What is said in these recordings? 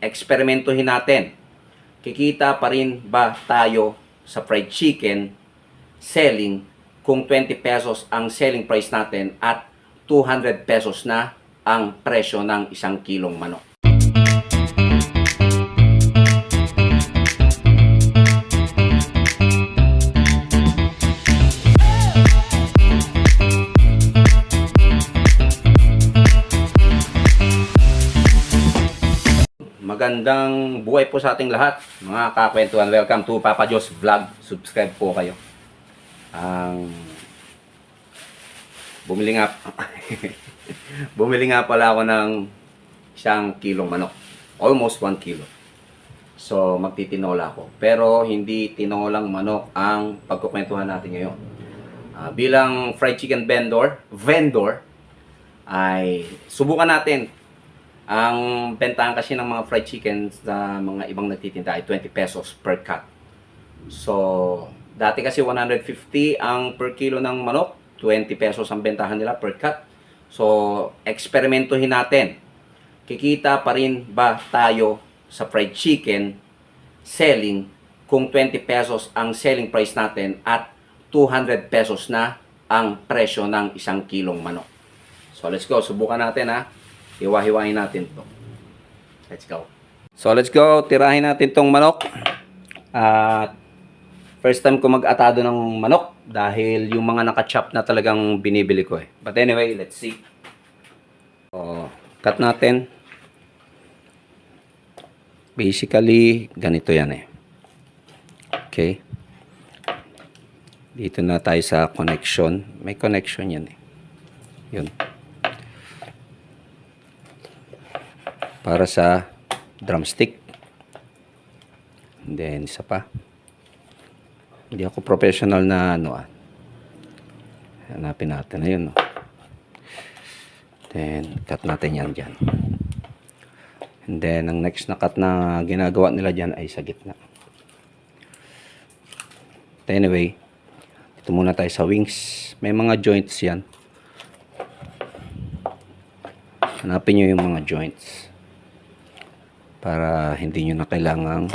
eksperimentuhin natin. Kikita pa rin ba tayo sa fried chicken selling kung 20 pesos ang selling price natin at 200 pesos na ang presyo ng isang kilong manok. Magandang buhay po sa ating lahat, mga kakwentuhan. Welcome to Papa Diyos Vlog. Subscribe po kayo. Ang bumili nga bumili nga pala ako ng isang kilong manok. Almost 1 kilo. So, magtitinola ako. Pero, hindi tinolang manok ang pagkukwentuhan natin ngayon. Ah, bilang fried chicken vendor, vendor, ay subukan natin ang bentahan kasi ng mga fried chicken sa mga ibang nagtitinda ay 20 pesos per cut. So, dati kasi 150 ang per kilo ng manok, 20 pesos ang bentahan nila per cut. So, eksperimentuhin natin. Kikita pa rin ba tayo sa fried chicken selling kung 20 pesos ang selling price natin at 200 pesos na ang presyo ng isang kilong manok. So, let's go. Subukan natin ha. Hiwa-hiwain natin to. Let's go. So, let's go. Tirahin natin tong manok. At first time ko mag-atado ng manok dahil yung mga naka-chop na talagang binibili ko eh. But anyway, let's see. So, cut natin. Basically, ganito yan eh. Okay. Dito na tayo sa connection. May connection yan eh. Yun. Para sa drumstick. And then, isa pa. Hindi ako professional na ano ah. Hanapin natin na yun. No? Then, cut natin yan dyan. And then, ang next na cut na ginagawa nila dyan ay sa gitna. But anyway, dito muna tayo sa wings. May mga joints yan. Hanapin nyo yung mga joints para hindi nyo na kailangang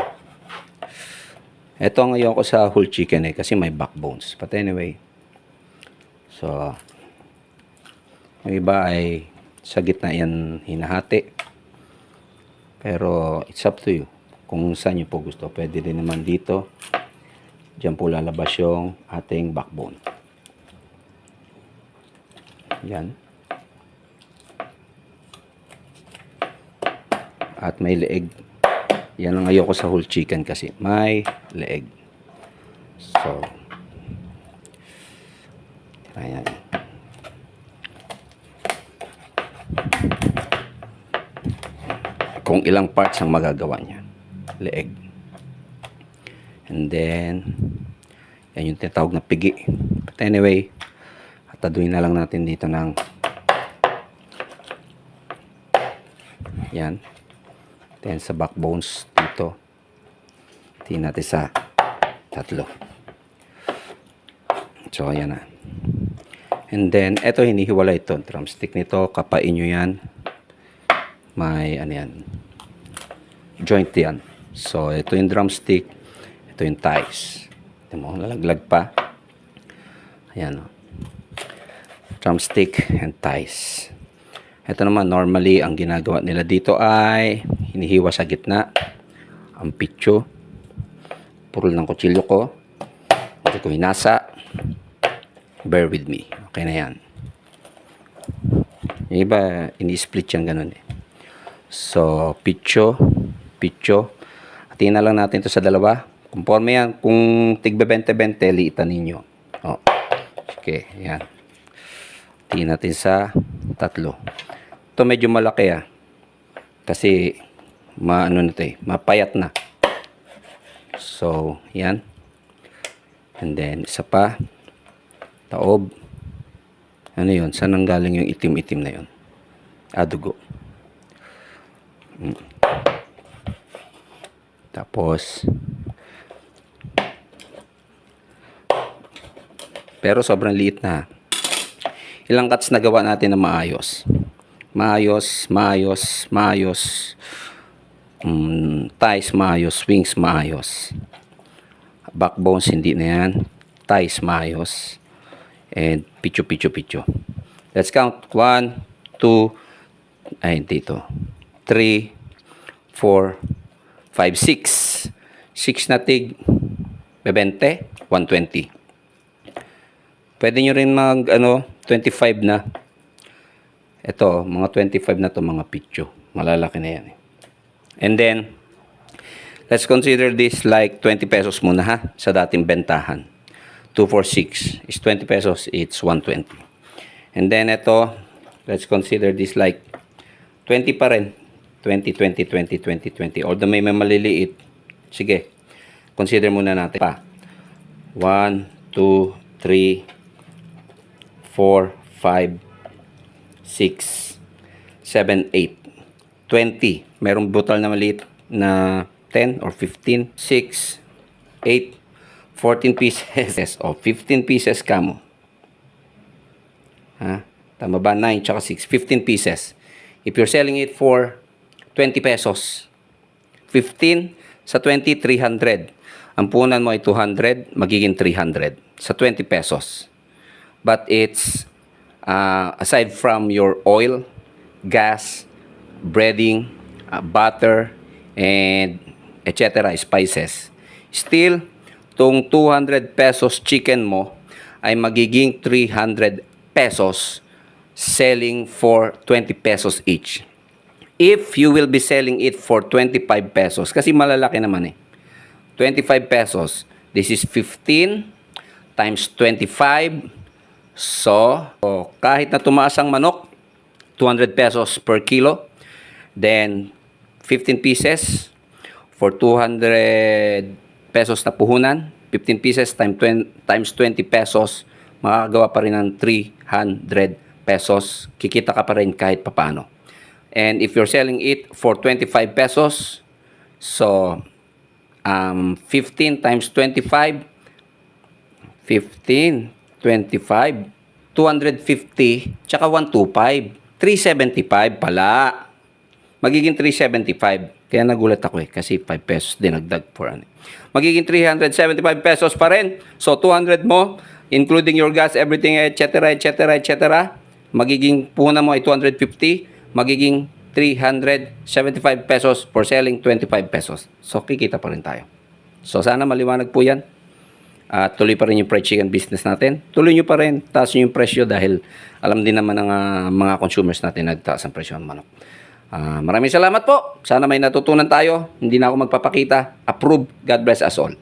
eto ang ayaw ko sa whole chicken eh kasi may backbones. But anyway so yung iba ay sa gitna yan hinahati. Pero it's up to you. Kung saan nyo po gusto. Pwede din naman dito. Dyan po lalabas yung ating backbone. Yan at may leeg. Yan ang ayoko sa whole chicken kasi may leeg. So, ayan. Kung ilang parts ang magagawa niya. Leeg. And then, yan yung tinatawag na pigi. But anyway, ataduin na lang natin dito ng yan. Then sa backbones dito. Tingnan natin sa tatlo. So ayan na. And then eto hinihiwalay ito. Drumstick nito. Kapain nyo yan. May ano yan. Joint yan. So ito yung drumstick. Ito yung ties. Ito mo. Lalaglag pa. Ayan o. Drumstick and ties. Ito naman, normally, ang ginagawa nila dito ay hinihiwa sa gitna ang pitso. Purol ng kutsilyo ko. Hindi ko hinasa. Bear with me. Okay na yan. Yung iba, ini-split yan ganun eh. So, pitso, pitso. Atin na lang natin to sa dalawa. Conforme yan. Kung tigbe 20-20, liitan ninyo. Oh. Okay, yan. Tingin natin sa tatlo. Ito medyo malaki ah. Kasi maano na ito eh, mapayat na. So, yan. And then, isa pa. Taob. Ano yun? Saan ang galing yung itim-itim na yun? Adugo. Mm. Tapos, pero sobrang liit na. Ilang cuts na gawa natin na maayos. Maayos, maayos, maayos. Mm, thighs maayos, wings maayos. Backbones hindi na yan. Thighs maayos. And picho, picho, picho. Let's count. 1, 2, ay dito. 3, 4, 5, 6. 6 na tig. 20, 120. Pwede nyo rin mag, ano, 25 na. Ito, mga 25 na to mga picho. Malalaki na yan eh. And then, let's consider this like 20 pesos muna ha, sa dating bentahan. 246 is 20 pesos, it's 120. And then ito, let's consider this like 20 pa rin. 20, 20, 20, 20, 20. Although may may maliliit. Sige, consider muna natin pa. 1, 2, 3, 4, 5, 6, 7, 8, 20. Merong butal na maliit na 10 or 15, 6, 8, 14 pieces o 15 pieces kamo. Ha? Tama ba? 9 tsaka 6. 15 pieces. If you're selling it for 20 pesos, 15 sa 20, 300. Ang punan mo ay 200, magiging 300 sa 20 pesos. But it's uh, aside from your oil, gas, breading, uh, butter, and etc. spices. Still, tong 200 pesos chicken mo ay magiging 300 pesos selling for 20 pesos each. If you will be selling it for 25 pesos, kasi malalaki naman eh. 25 pesos, this is 15 times 25. So, so, kahit na tumaas ang manok, 200 pesos per kilo, then 15 pieces for 200 pesos na puhunan, 15 pieces times 20, times 20 pesos, makakagawa pa rin ng 300 pesos. Kikita ka pa rin kahit papano. And if you're selling it for 25 pesos, so um, 15 times 25, 15, 25, 250, tsaka 125. 375 pala. Magiging 375. Kaya nagulat ako eh, kasi 5 pesos dinagdag for ano. Magiging 375 pesos pa rin. So, 200 mo, including your gas, everything, etc., etc., etc., magiging puhunan mo ay 250, magiging 375 pesos for selling 25 pesos. So, kikita pa rin tayo. So, sana maliwanag po yan. At tuloy pa rin yung fried chicken business natin. Tuloy nyo pa rin, taas nyo yung presyo dahil alam din naman ng ah, mga consumers natin nagtaas ang presyo ng manok. Ah, maraming salamat po. Sana may natutunan tayo. Hindi na ako magpapakita. Approve. God bless us all.